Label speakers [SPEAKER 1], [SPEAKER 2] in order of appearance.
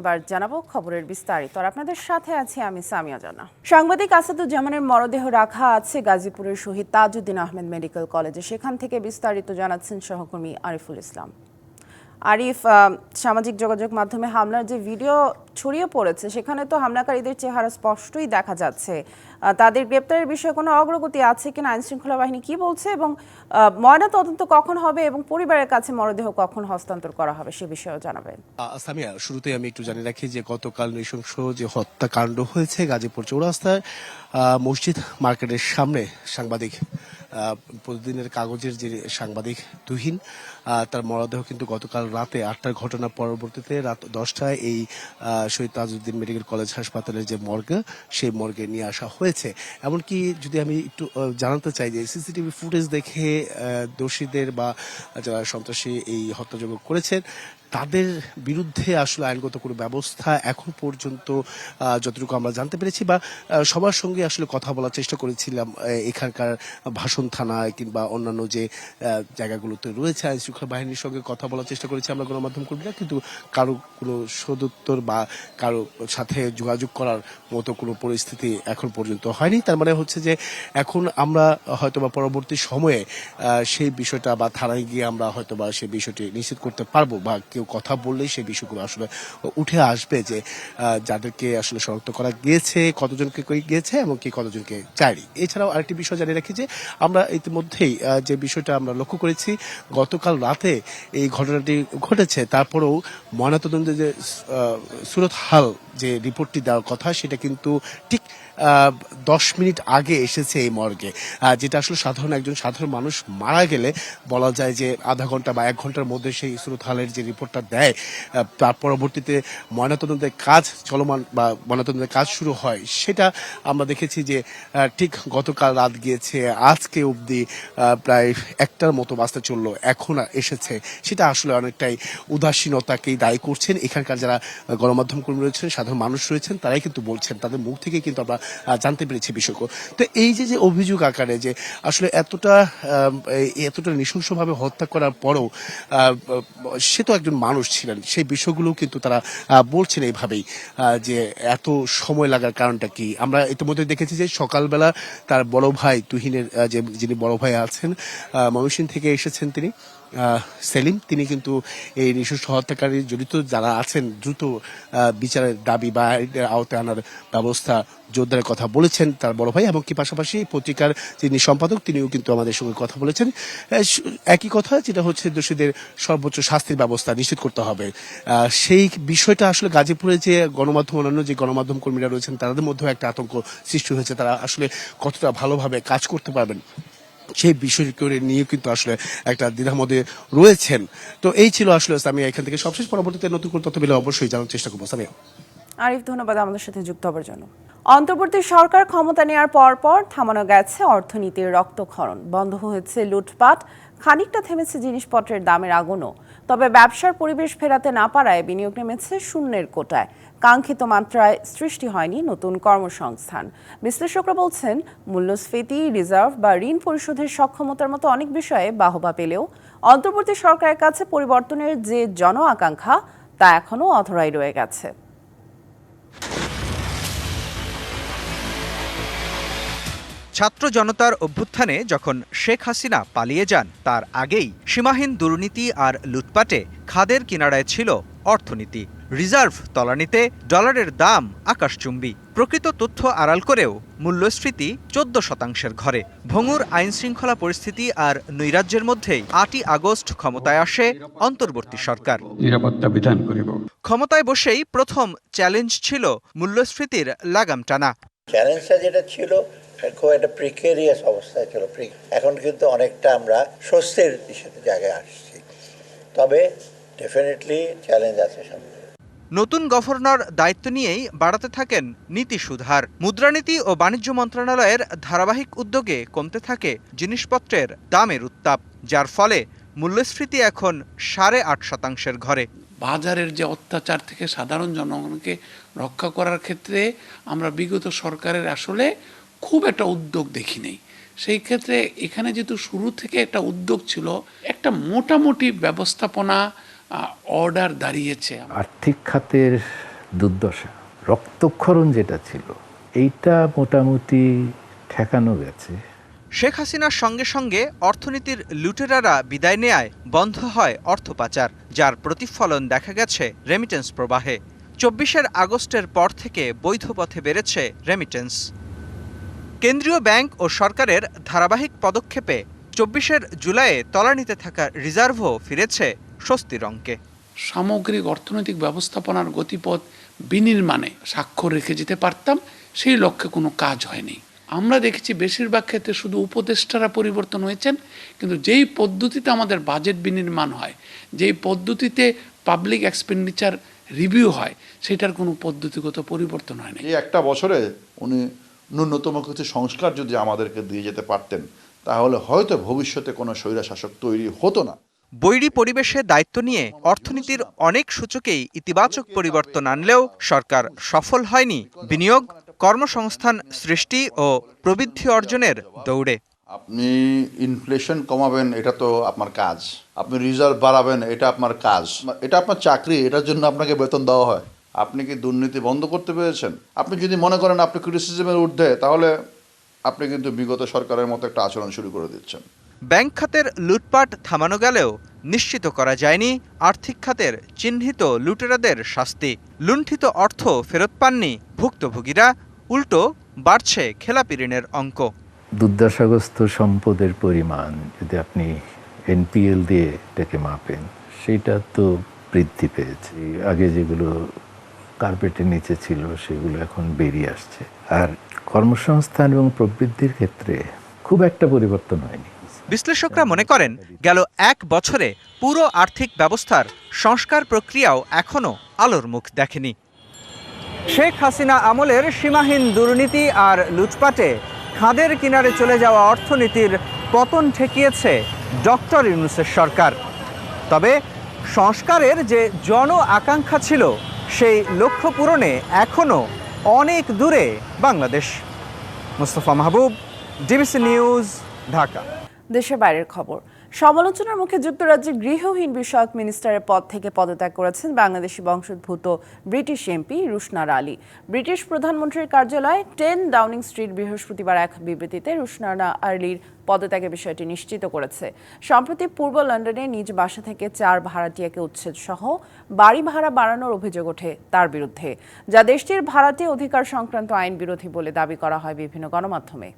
[SPEAKER 1] এবার জানাব খবরের বিস্তারিত। আর আপনাদের সাথে আছি আমি সামিয়া জানা সাংবাদিক আসাদুজ্জামানের মরদেহ রাখা আছে গাজীপুরের শহীদ তাজউদ্দিন আহমেদ মেডিকেল কলেজে। সেখান থেকে বিস্তারিত জানাচ্ছেন সহকর্মী আরিফুল ইসলাম। আরিফ সামাজিক যোগাযোগ মাধ্যমে হামলার যে ভিডিও ছড়িয়ে পড়েছে, সেখানে তো হামলাকারীদের চেহারা স্পষ্টই দেখা যাচ্ছে। তাদের গ্রেপ্তারের বিষয়ে কোনো অগ্রগতি আছে কিনা আইন শৃঙ্খলা বাহিনী কি বলছে এবং ময়না তদন্ত কখন হবে এবং পরিবারের কাছে মরদেহ কখন হস্তান্তর করা হবে সে বিষয়েও জানাবেন।
[SPEAKER 2] সামিয়া শুরুতেই আমি একটু জানিয়ে রাখি যে গতকাল নৃশংস যে হত্যাকাণ্ড হয়েছে গাজীপুর চৌরাস্তায় মসজিদ মার্কেটের সামনে সাংবাদিক প্রতিদিনের কাগজের যে সাংবাদিক তুহিন তার মরদেহ কিন্তু গতকাল রাতে আটটার ঘটনা পরবর্তীতে রাত দশটায় এই শহীদ তাজউদ্দিন মেডিকেল কলেজ হাসপাতালের যে মর্গে, সেই মর্গে নিয়ে আসা হয়েছে। এমনকি যদি আমি একটু জানাতে চাই যে সিসিটিভি ফুটেজ দেখে দোষীদের বা যারা সন্ত্রাসী এই হত্যাযজ্ঞ করেছেন তাদের বিরুদ্ধে আসলে আইনগত কোনো ব্যবস্থা এখন পর্যন্ত যতটুকু আমরা জানতে পেরেছি বা সবার সঙ্গে আসলে কথা বলার চেষ্টা করেছিলাম এখানকার ভাষণ থানায় কিংবা অন্যান্য যে জায়গাগুলোতে রয়েছে আইন শৃঙ্খলা বাহিনীর সঙ্গে কথা বলার চেষ্টা করেছি আমরা গণমাধ্যম কর্মীরা, কিন্তু কারও কোনো সদুত্তর বা কারও সাথে যোগাযোগ করার মতো কোনো পরিস্থিতি এখন পর্যন্ত হয়নি। তার মানে হচ্ছে যে, এখন আমরা হয়তো বা পরবর্তী সময়ে সেই বিষয়টা বা থানায় গিয়ে আমরা হয়তো বা সেই বিষয়টি নিশ্চিত করতে পারব বা কেউ কথা বললেই সেই বিষয়গুলো আসলে উঠে আসবে যে যাদেরকে আসলে শনাক্ত করা গিয়েছে, কতজনকে গিয়েছে এবং কি কতজনকে চাইনি এছাড়াও আরেকটি বিষয় জানিয়ে রাখি যে, আমরা ইতিমধ্যেই যে বিষয়টা আমরা লক্ষ্য করেছি, গতকাল রাতে এই ঘটনাটি ঘটেছে। তারপরেও ময়নাতদন্তের যে সুরত হাল যে রিপোর্টটি দেওয়ার কথা, সেটা কিন্তু ঠিক দশ মিনিট আগে এসেছে এই মর্গে যেটা আসলে সাধারণ একজন সাধারণ মানুষ মারা গেলে বলা যায় যে আধা ঘণ্টা বা এক ঘণ্টার মধ্যে সেই সুরত হালের যে রিপোর্টটা দেয় তার পরবর্তীতে ময়নাতদন্তের কাজ চলমান বা ময়নাতদন্তের কাজ শুরু হয়। সেটা আমরা দেখেছি যে ঠিক গতকাল রাত গিয়েছে, আজকে অবধি প্রায় একটার মতো বাসটা চলল, এখন এসেছে। সেটা আসলে অনেকটাই উদাসীনতাকেই দায়ী করছেন। এখানকার যারা গণমাধ্যম কর্মী রয়েছেন, সাধারণ মানুষ রয়েছেন, তারাই কিন্তু বলছেন, তাদের মুখ থেকে কিন্তু আমরা জানতে পেরেছি বিষয়গুলো। তো এই যে যে অভিযোগ আকারে যে আসলে এতটা এতটা নৃশংসভাবে হত্যা করার পরেও সে তো একজন মানুষ ছিলেন। সেই বিষয়গুলো কিন্তু তারা বলছেন এইভাবেই যে এত সময় লাগার কারণটা কি? আমরা ইতিমধ্যে দেখেছি যে সকালবেলা তার বড় ভাই তুহিনের যে, যিনি বড় ভাই আছেন ময়মনসিংহ থেকে এসেছেন তিনি। সেলিম, তিনি কিন্তু এই নৃশংস হত্যাকারী জড়িত যারা আছেন, দ্রুত বিচারের দাবি বা আওতায় আনার ব্যবস্থা জোরদারের কথা বলেছেন তার বড় ভাই এবং কি পাশাপাশি পত্রিকার যিনি সম্পাদক, তিনিও কিন্তু আমাদের সঙ্গে কথা বলেছেন। একই কথা যেটা হচ্ছে দোষীদের সর্বোচ্চ শাস্তির ব্যবস্থা নিশ্চিত করতে হবে। সেই বিষয়টা আসলে গাজীপুরে যে গণমাধ্যম, অন্যান্য যে গণমাধ্যম কর্মীরা রয়েছেন, তাদের মধ্যেও একটা আতঙ্ক সৃষ্টি হয়েছে। তারা আসলে কতটা ভালোভাবে কাজ করতে পারবেন? সেই বিষয়কে নিয়ে কিন্তু আসলে একটা দ্বিধামধ্যে রয়েছেন। তো এই ছিল আসলে আমি এখান থেকে সবশেষ পরবর্তীতে নতুন করে তথ্য পেলে অবশ্যই জানার চেষ্টা করব। সামিয়া।
[SPEAKER 1] আরিফ, ধন্যবাদ আমাদের সাথে যুক্ত হবার জন্য। অন্তর্বর্তী সরকার ক্ষমতা নেওয়ার পর পর থামানো গেছে অর্থনীতির রক্তক্ষরণ। বন্ধ হয়েছে লুটপাট। খানিকটা থেমেছে জিনিসপত্রের দামের আগুনও। তবে ব্যবসার পরিবেশ ফেরাতে না পারায় বিনিয়োগ নেমেছে শূন্যের কোটায়। কাঙ্ক্ষিত মাত্রায় সৃষ্টি হয়নি নতুন কর্মসংস্থান। বিশ্লেষকরা বলছেন, মূল্যস্ফীতি, রিজার্ভ বা ঋণ পরিশোধের সক্ষমতার মতো অনেক বিষয়ে বাহবা পেলেও অন্তর্বর্তী সরকারের কাছে পরিবর্তনের যে জন আকাঙ্ক্ষা তা এখনও অধরাই রয়ে গেছে।
[SPEAKER 3] ছাত্র জনতার অভ্যুত্থানে যখন শেখ হাসিনা পালিয়ে যান তার আগেই সীমাহীন দুর্নীতি আর লুটপাটে খাদের কিনারায় ছিল অর্থনীতি। রিজার্ভ তলানিতে ডলারের দাম আকাশচুম্বী। প্রকৃত তথ্য আড়াল করেও মূল্যস্ফীতি চোদ্দ শতাংশের ঘরে। ভঙ্গুর আইন শৃঙ্খলা পরিস্থিতি আর নৈরাজ্যের মধ্যেই আটই আগস্ট ক্ষমতায় আসে অন্তর্বর্তী সরকার।
[SPEAKER 4] নিরাপত্তা বিধান করিব।
[SPEAKER 3] ক্ষমতায় বসেই প্রথম চ্যালেঞ্জ ছিল মূল্যস্ফীতির লাগাম টানা।
[SPEAKER 5] চ্যালেঞ্জটা যেটা ছিল খুব একটা প্রিকেরিয়াস অবস্থায় ছিল। এখন কিন্তু অনেকটা আমরা স্বস্তির জায়গায় আসছি। তবে ডেফিনেটলি চ্যালেঞ্জ আছে সামনে।
[SPEAKER 3] নতুন গভর্নর দায়িত্ব নিয়েই বাড়াতে থাকেন নীতি সুধার। মুদ্রানীতি ও বাণিজ্য মন্ত্রণালয়ের ধারাবাহিক উদ্যোগে কমতে থাকে জিনিসপত্রের দামের উত্তাপ যার ফলে মূল্যস্ফীতি এখন সাড়ে আট শতাংশের ঘরে।
[SPEAKER 6] বাজারের যে অত্যাচার থেকে সাধারণ জনগণকে রক্ষা করার ক্ষেত্রে আমরা বিগত সরকারের আসলে খুব একটা উদ্যোগ দেখি নেই। সেই ক্ষেত্রে এখানে যেহেতু শুরু থেকে একটা উদ্যোগ ছিল একটা মোটামুটি ব্যবস্থাপনা অর্ডার দাঁড়িয়েছে
[SPEAKER 7] আর্থিক খাতের
[SPEAKER 4] দুর্দশা রক্তক্ষরণ যেটা ছিল এইটা মোটামুটি ঠেকানো গেছে।
[SPEAKER 3] শেখ হাসিনার সঙ্গে সঙ্গে অর্থনীতির লুটেরারা বিদায় নেয়ায় বন্ধ হয় অর্থ পাচার যার প্রতিফলন দেখা গেছে রেমিটেন্স প্রবাহে। চব্বিশের আগস্টের পর থেকে বৈধ পথে বেড়েছে রেমিটেন্স কেন্দ্রীয় ব্যাংক ও সরকারের ধারাবাহিক পদক্ষেপে চব্বিশের জুলাইয়ে তলানিতে থাকা রিজার্ভও ফিরেছে স্বস্তির অঙ্কে।
[SPEAKER 6] সামগ্রিক অর্থনৈতিক ব্যবস্থাপনার গতিপথ বিনির্মাণে স্বাক্ষর রেখে যেতে পারতাম সেই লক্ষ্যে কোনো কাজ হয়নি। আমরা দেখেছি বেশিরভাগ ক্ষেত্রে শুধু উপদেষ্টারা পরিবর্তন হয়েছেন কিন্তু যেই পদ্ধতিতে আমাদের বাজেট বিনির্মাণ হয় যেই পদ্ধতিতে পাবলিক এক্সপেন্ডিচার রিভিউ হয় সেটার কোনো পদ্ধতিগত পরিবর্তন হয়নি।
[SPEAKER 7] এই একটা বছরে উনি ন্যূনতম কিছু সংস্কার যদি আমাদেরকে দিয়ে যেতে পারতেন তাহলে হয়তো ভবিষ্যতে কোনো স্বৈরাশাসক তৈরি হতো না।
[SPEAKER 3] বৈরী পরিবেশে দায়িত্ব নিয়ে অর্থনীতির অনেক সূচকেই ইতিবাচক পরিবর্তন আনলেও সরকার সফল হয়নি। বিনিয়োগ কর্মসংস্থান সৃষ্টি ও প্রবৃদ্ধি অর্জনের দৌড়ে।
[SPEAKER 7] আপনি ইনফ্লেশন কমাবেন এটা তো আপনার কাজ। আপনি রিজার্ভ বাড়াবেন এটা আপনার কাজ। এটা আপনার চাকরি এটার জন্য আপনাকে বেতন দেওয়া হয়। আপনি কি দুর্নীতি বন্ধ করতে পেরেছেন? আপনি যদি মনে করেন আপনি ক্রিটিসিজমের ঊর্ধ্বে তাহলে আপনি কিন্তু বিগত সরকারের মতো একটা আচরণ শুরু করে দিচ্ছেন।
[SPEAKER 3] ব্যাংক খাতের লুটপাট থামানো গেলেও নিশ্চিত করা যায়নি আর্থিক খাতের চিহ্নিত লুটেরাদের শাস্তি। লুণ্ঠিত অর্থ ফেরত পাননি ভুক্তভোগীরা উল্টো বাড়ছে খেলাপি ঋণের অঙ্ক।
[SPEAKER 4] দুর্দশাগ্রস্ত সম্পদের পরিমাণ যদি আপনি এনপিএল দিয়ে এটাকে মাপেন সেটা তো বৃদ্ধি পেয়েছে। আগে যেগুলো কার্পেটের নিচে ছিল সেগুলো এখন বেরিয়ে আসছে। আর কর্মসংস্থান এবং প্রবৃদ্ধির ক্ষেত্রে খুব একটা পরিবর্তন হয়নি।
[SPEAKER 3] বিশ্লেষকরা মনে করেন গেল এক বছরে পুরো আর্থিক ব্যবস্থার সংস্কার প্রক্রিয়াও এখনও আলোর মুখ দেখেনি। শেখ হাসিনা আমলের সীমাহীন দুর্নীতি আর লুটপাটে খাদের কিনারে চলে যাওয়া অর্থনীতির পতন ঠেকিয়েছে ডক্টর ইউনুসের সরকার। তবে সংস্কারের যে জন আকাঙ্ক্ষা ছিল সেই লক্ষ্য পূরণে এখনও অনেক দূরে Bangladesh. Mustafa Mahbub, DBC news, Dhaka.
[SPEAKER 1] দেশের বাইরের খবর। সমালোচনার মুখে যুক্তরাজ্যের গৃহহীন বিষয়ক মিনিস্টারের পদ থেকে পদত্যাগ করেছেন বাংলাদেশি বংশোদ্ভূত British MP Rushanara Ali. British প্রধানমন্ত্রীর কার্যালয় টেন ডাউনিং স্ট্রিট বৃহস্পতিবার এক বিবৃতিতে রুশনারা আলীর পদত্যাগের বিষয়টি নিশ্চিত করেছে। সম্প্রতি পূর্ব লন্ডনে নিজ বাসা থেকে চার ভাড়াটিয়াকে উচ্ছেদ সহ বাড়ি ভাড়া বাড়ানোর অভিযোগ ওঠে তার বিরুদ্ধে। যা দেশটির ভাড়াটে অধিকার সংক্রান্ত আইন বিরোধী বলে দাবি করা হয় বিভিন্ন গণমাধ্যমে।